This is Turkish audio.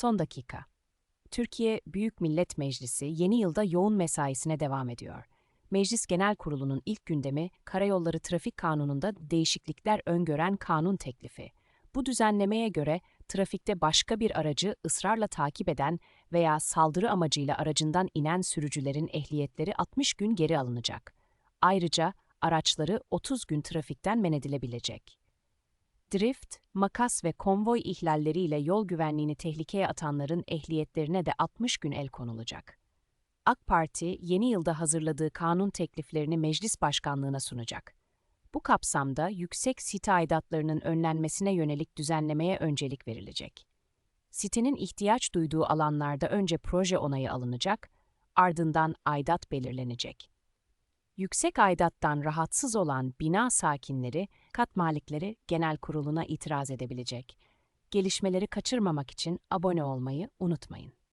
Son dakika. Türkiye Büyük Millet Meclisi yeni yılda yoğun mesaisine devam ediyor. Meclis Genel Kurulu'nun ilk gündemi Karayolları Trafik Kanunu'nda değişiklikler öngören kanun teklifi. Bu düzenlemeye göre trafikte başka bir aracı ısrarla takip eden veya saldırı amacıyla aracından inen sürücülerin ehliyetleri 60 gün geri alınacak. Ayrıca araçları 30 gün trafikten men edilebilecek. Drift, makas ve konvoy ihlalleriyle yol güvenliğini tehlikeye atanların ehliyetlerine de 60 gün el konulacak. AK Parti, yeni yılda hazırladığı kanun tekliflerini meclis başkanlığına sunacak. Bu kapsamda yüksek site aidatlarının önlenmesine yönelik düzenlemeye öncelik verilecek. Sitenin ihtiyaç duyduğu alanlarda önce proje onayı alınacak, ardından aidat belirlenecek. Yüksek aidattan rahatsız olan bina sakinleri, kat malikleri genel kuruluna itiraz edebilecek. Gelişmeleri kaçırmamak için abone olmayı unutmayın.